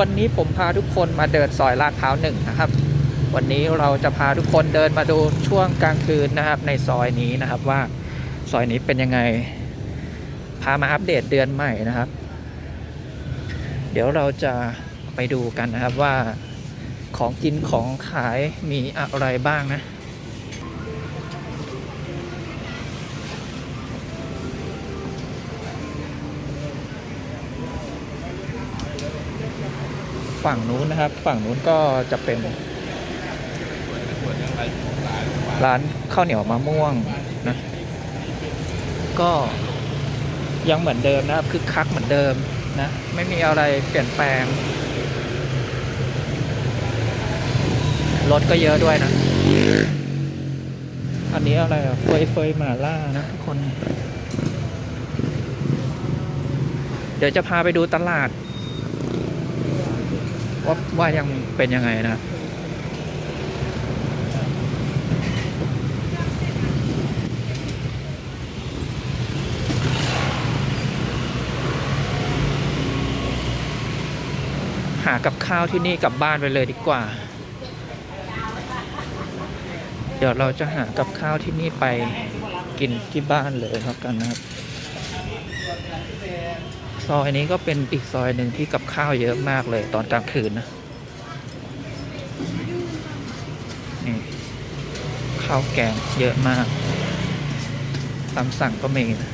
วันี้ผมพาทุกคนมาเดินซอยลาดพร้าวหนึ่งนะครับ วันนี้เราจะพาทุกคนเดินมาดูช่วงกลางคืนนะครับ ในซอยนี้นะครับว่าซอยนี้เป็นยังไง พามาอัปเดตเดือนใหม่นะครับ เดี๋ยวเราจะไปดูกันนะครับว่าของกินของขายมีอะไรบ้างนะ ฝั่งนู้นนะครับ ฝั่งนู้นก็จะเป็น ร้านข้าวเหนียวมะม่วงนะ ก็ยังเหมือนเดิมนะครับคึกคักเหมือนเดิมนะ ไม่มีอะไรเปลี่ยนแปลงรถก็เยอะด้วยนะ อันนี้อะไรอะเฟยเฟยหมาล่านะทุกคน เดี๋ยวจะพาไปดูตลาด ว่าว่ายังเป็นยังไงนะหากับข้าวที่นี่กลับบ้านไปเลยดีกว่า เดี๋ยวเราจะหากับข้าวที่นี่ไปกินที่บ้านเลยครับกันนะครับ ซอยนี้ก็เป็นอีกซอยหนึ่งที่กับข้าวเยอะมากเลยตอนกลางคืนนะนี่ข้าวแกงเยอะมากตามสั่งก็มีนะ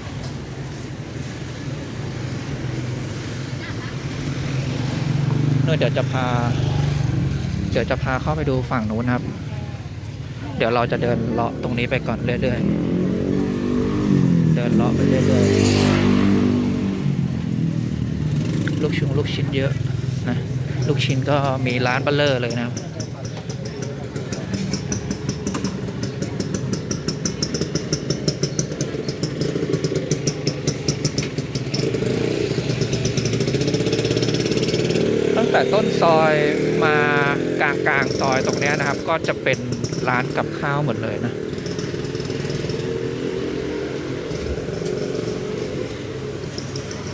นู่นเดี๋ยวจะพา เดี๋ยวจะพาเข้าไปดูฝั่งนู้นครับ เดี๋ยวเราจะเดินเลาะตรงนี้ไปก่อนเรื่อยๆ เดินเลาะไปเรื่อยๆ ลูกชิ้นลูกชิ้นเยอะนะลูกชิ้นก็มีร้านเบลเลอร์เลยนะครับตั้งแต่ต้นซอยมากลางกลางซอยตรงนี้นะครับ ก็จะเป็นร้านกับข้าวหมดเลยนะ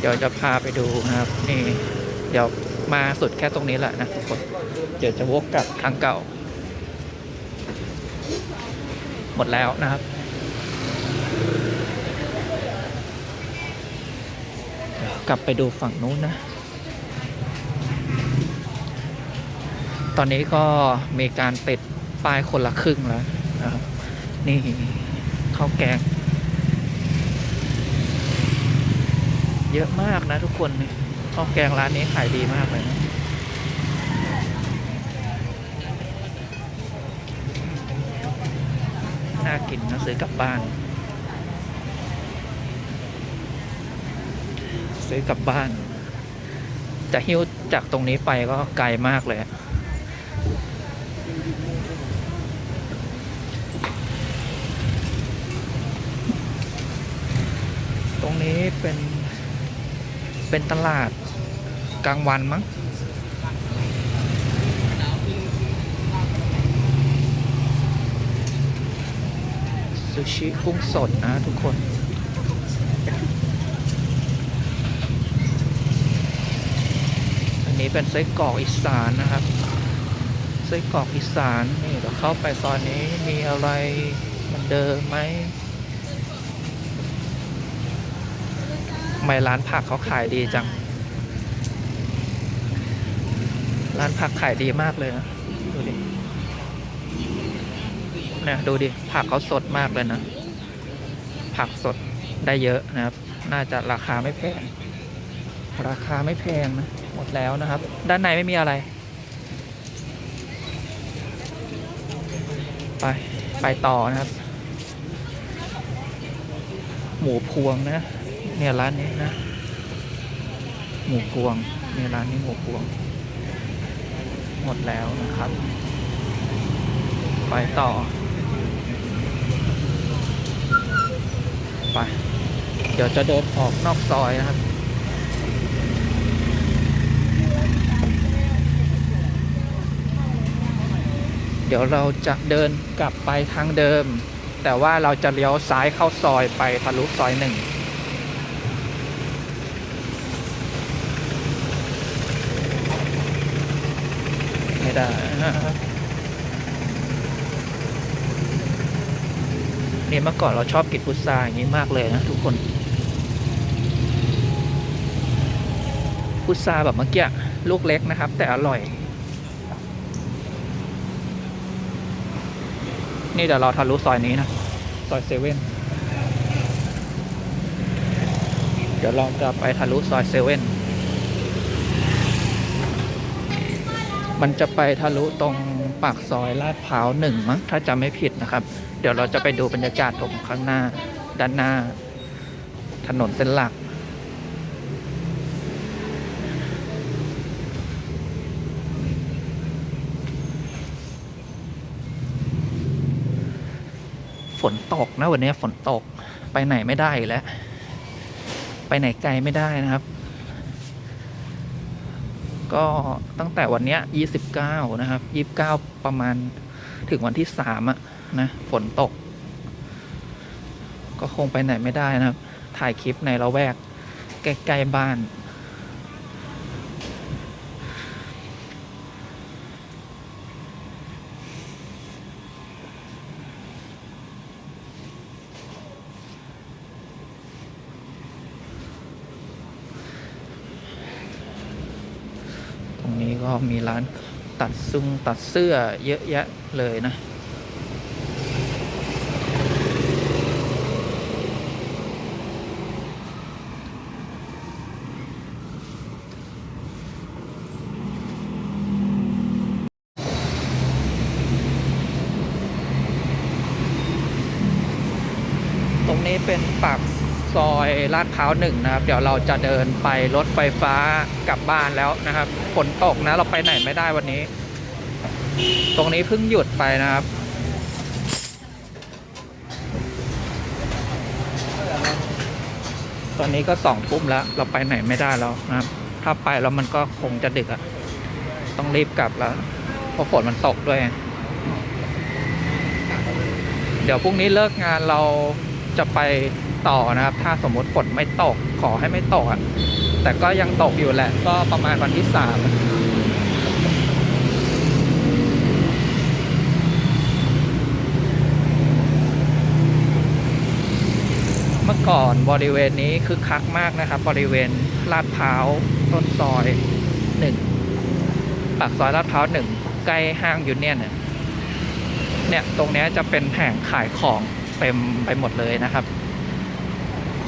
ดี๋ยวจะพาไปดูนะครับ นี่ เดี๋ยวมาสุดแค่ตรงนี้แหละนะทุกคนเดี๋ยวจะวกกลับทางเก่า หมดแล้วนะครับกลับไปดูฝั่งนู้นนะ ตอนนี้ก็มีการติดป้ายคนละครึ่งแล้วนะครับ นี่ข้าวแกง เยอะมากนะทุกคนนี่ข้าวแกงร้านนี้ขายดีมากเลยนะน่ากินนะซื้อกลับบ้าน ซื้อกลับบ้าน จะหิ้วจากตรงนี้ไปก็ไกลมากเลยตรงนี้เป็น เป็นตลาดกลางวันมั้งซูชิกุ้งสดนะทุกคน อันนี้เป็นไส้กรอกอีสานนะครับ ไส้กรอกอีสาน นี่เดี๋ยวเข้าไปซอยนี้มีอะไรมันเดิมไหม ทำ ไมร้านผักเขาขายดีจัง ร้านผักขายดีมากเลยนะ ดูดิ เนี่ยดูดิ ผักเขาสดมากเลยนะ ผักสดได้เยอะนะครับ น่าจะราคาไม่แพง ราคาไม่แพงนะ หมดแล้วนะครับ ด้านในไม่มีอะไร ไป ไปต่อนะครับ หมูพวงนะ เนี่ยร้านนี้นะ หมูพวงเนี่ยร้านนี้หมูพวง หมดแล้วนะครับ ไปต่อ ไป เดี๋ยวจะเดินออกนอกซอยนะครับเดี๋ยวเราจะเดินกลับไปทางเดิม แต่ว่าเราจะเลี้ยวซ้ายเข้าซอยไปทะลุซอยหนึ่ง ดาเนี่ยเมื่อก่อนเราชอบกินพุทราอย่างนี้มากเลยนะทุกคน พุทราแบบเมื่อกี้ลูกเล็กนะครับ แต่อร่อย นี่เดี๋ยวเราทะลุซอยนี้นะ ซอยเซเว่นเดี๋ยวเราจะไปทะลุซอยเซเว่น มันจะไปทะลุตรงปากซอยลาดพร้าวหนึ่งมั้งถ้าจำไม่ผิดนะครับ เดี๋ยวเราจะไปดูบรรยากาศตรงข้างหน้า ด้านหน้า ถนนเส้นหลักฝนตกนะวันนี้ฝนตกไปไหนไม่ได้แล้ว ไปไหนไกลไม่ได้นะครับ ก็ตั้งแต่วันเนี้ยี่สิบเก้านะครับยี่ิบเก้าประมาณถึงวันที่สามอะนะฝนตก ก็คงไปไหนไม่ได้นะครับ ถ่ายคลิปในละแวกใกล้ๆบ้าน รงนี้ก็มีร้านตัดซุงตัดเสื้อเยอะแยะเลยนะ ตรงนี้เป็นปาก ซอยลาดพร้าวหนึ่งนะครับ เดี๋ยวเราจะเดินไปรถไฟฟ้ากลับบ้านแล้วนะครับฝนตกนะเราไปไหนไม่ได้วันนี้ ตรงนี้เพิ่งหยุดไปนะครับตอนนี้ก็สองทุ่มแล้ว เราไปไหนไม่ได้แล้วนะครับ ถ้าไปแล้วมันก็คงจะดึกอะต้องรีบกลับแล้วเพราะฝนมันตกด้วย เดี๋ยวพรุ่งนี้เลิกงานเรา จะไปต่อนะครับ ถ้าสมมติฝนไม่ตกขอให้ไม่ตกอะแต่ก็ยังตกอยู่แหละ ก็ประมาณวันที่สามเมื่อก่อนบริเวณนี้คือคักมากนะครับ บริเวณลาดพร้าวต้นซอยหนึ่งปากซอยลาดพร้าวหนึ่งใกล้ห้างยูเนียนเนี่ยเนี่ย ตรงนี้จะเป็นแผงขายของ เต็มไปหมดเลยนะครับ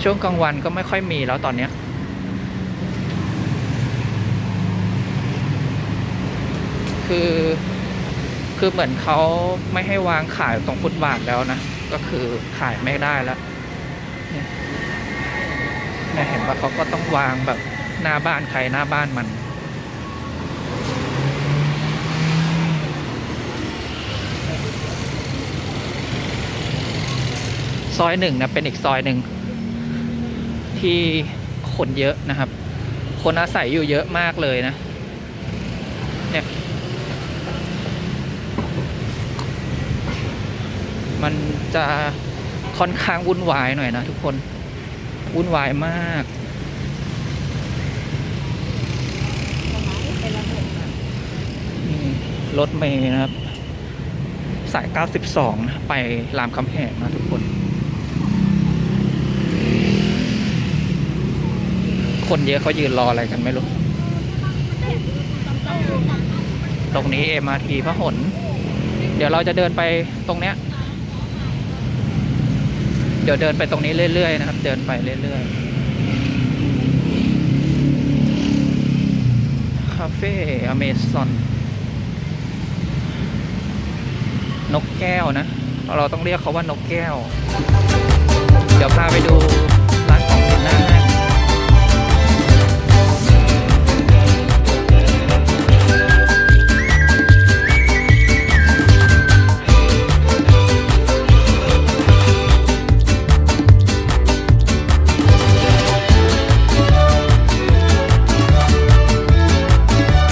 ช่วงกลางวันก็ไม่ค่อยมีแล้วตอนนี้คือคือเหมือนเขาไม่ให้วางขายตรงฟุตบาทแล้วนะ ก็คือขายไม่ได้แล้วเนี่ยเนี่ยเห็นว่าเขาก็ต้องวางแบบหน้าบ้านใครหน้าบ้านมัน ซอยหนึ่งนะเป็นอีกซอยหนึ่งที่คนเยอะนะครับ คนอาศัยอยู่เยอะมากเลยนะ เนี่ย มันจะค่อนข้างวุ่นวายหน่อยนะทุกคน วุ่นวายมากมีรถเมย์นะครับ สาย 92นะไปรามคำแหงนะทุกคน คนเยอะเขายืนรออะไรกันไม่รู้ ตรงนี้ MRT พระหลเดี๋ยวเราจะเดินไปตรงเนี้ย เดี๋ยวเดินไปตรงนี้เรื่อยๆนะครับ เดินไปเรื่อยๆ คาเฟ่อเมซอน นกแก้วนะ เราต้องเรียกเขาว่านกแก้ว เดี๋ยวพาไปดู